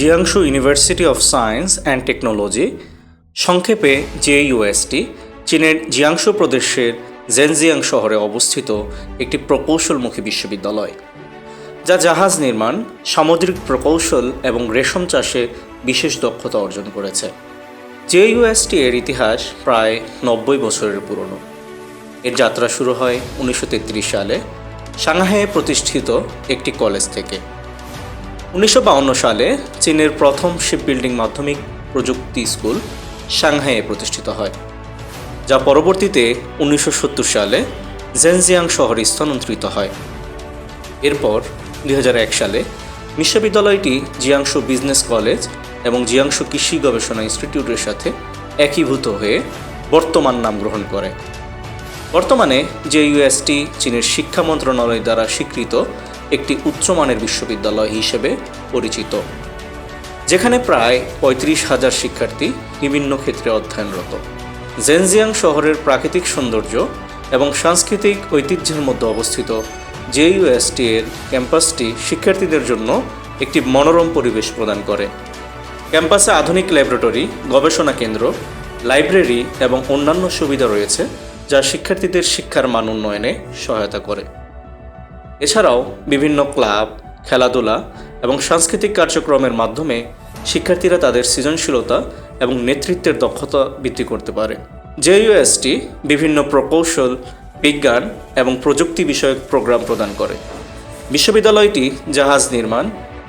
Jiangsu university of science and technology সংক্ষেপে JUST চীনের Jiangsu প্রদেশের জেনজিয়াং শহরে অবস্থিত একটি প্রকৌশলমুখী বিশ্ববিদ্যালয়, যা জাহাজ নির্মাণ, সামুদ্রিক প্রকৌশল এবং রেশম চাষে বিশেষ দক্ষতা অর্জন করেছে। জেইউএসটি এর ইতিহাস প্রায় নব্বই বছরের পুরনো। এর যাত্রা শুরু হয় উনিশশো তেত্রিশ সালে, সাংহাইয়ে প্রতিষ্ঠিত একটি কলেজ থেকে। উনিশশো সালে চীনের প্রথম শিপবিল্ডিং মাধ্যমিক প্রযুক্তি স্কুল সাংহাইয়ে প্রতিষ্ঠিত হয়, যা পরবর্তীতে উনিশশো সত্তর সালে জেনজিয়াং শহরে স্থানান্তরিত হয়। এরপর দুই হাজার এক সালে বিশ্ববিদ্যালয়টি জিয়াংশু বিজনেস কলেজ এবং জিয়াংশু কৃষি গবেষণা ইনস্টিটিউটের সাথে একীভূত হয়ে বর্তমান নাম গ্রহণ করে। বর্তমানে যে ইউএসটি চীনের শিক্ষা মন্ত্রণালয় দ্বারা স্বীকৃত একটি উচ্চমানের বিশ্ববিদ্যালয় হিসেবে পরিচিত, যেখানে প্রায় পঁয়ত্রিশ হাজার শিক্ষার্থী বিভিন্ন ক্ষেত্রে অধ্যয়নরত। জেনজিয়াং শহরের প্রাকৃতিক সৌন্দর্য এবং সাংস্কৃতিক ঐতিহ্যের মধ্যে অবস্থিত জেইউএসটি এর ক্যাম্পাসটি শিক্ষার্থীদের জন্য একটি মনোরম পরিবেশ প্রদান করে। ক্যাম্পাসে আধুনিক ল্যাবরেটরি, গবেষণা কেন্দ্র, লাইব্রেরি এবং অন্যান্য সুবিধা রয়েছে, যা শিক্ষার্থীদের শিক্ষার মান উন্নয়নে সহায়তা করে। এছাড়াও বিভিন্ন ক্লাব, খেলাধুলা এবং সাংস্কৃতিক কার্যক্রমের মাধ্যমে শিক্ষার্থীরা তাদের সৃজনশীলতা এবং নেতৃত্বের দক্ষতা বৃদ্ধি করতে পারে। জেইউএসটি বিভিন্ন প্রকৌশল, বিজ্ঞান এবং প্রযুক্তি বিষয়ক প্রোগ্রাম প্রদান করে। বিশ্ববিদ্যালয়টি জাহাজ নির্মাণ,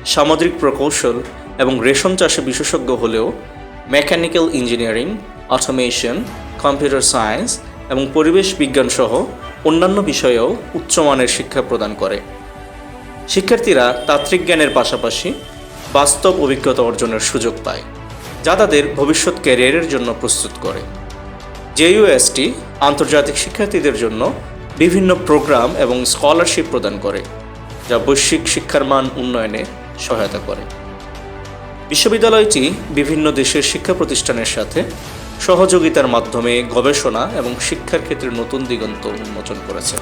সামুদ্রিক প্রকৌশল এবং রেশম চাষে বিশেষজ্ঞ হলেও mechanical engineering, automation, computer science এবং পরিবেশ বিজ্ঞান সহ অন্যান্য বিষয়েও উচ্চমানের শিক্ষা প্রদান করে। শিক্ষার্থীরা তাত্ত্বিক জ্ঞানের পাশাপাশি বাস্তব অভিজ্ঞতা অর্জনের সুযোগ পায়, যা তাদের ভবিষ্যৎ ক্যারিয়ারের জন্য প্রস্তুত করে। জেইউএসটি আন্তর্জাতিক শিক্ষার্থীদের জন্য বিভিন্ন প্রোগ্রাম এবং স্কলারশিপ প্রদান করে, যা বৈশ্বিক শিক্ষার মান উন্নয়নে সহায়তা করে। বিশ্ববিদ্যালয়টি বিভিন্ন দেশের শিক্ষা প্রতিষ্ঠানের সাথে সহযোগিতার মাধ্যমে গবেষণা এবং শিক্ষার ক্ষেত্রে নতুন দিগন্ত উন্মোচন করেছে।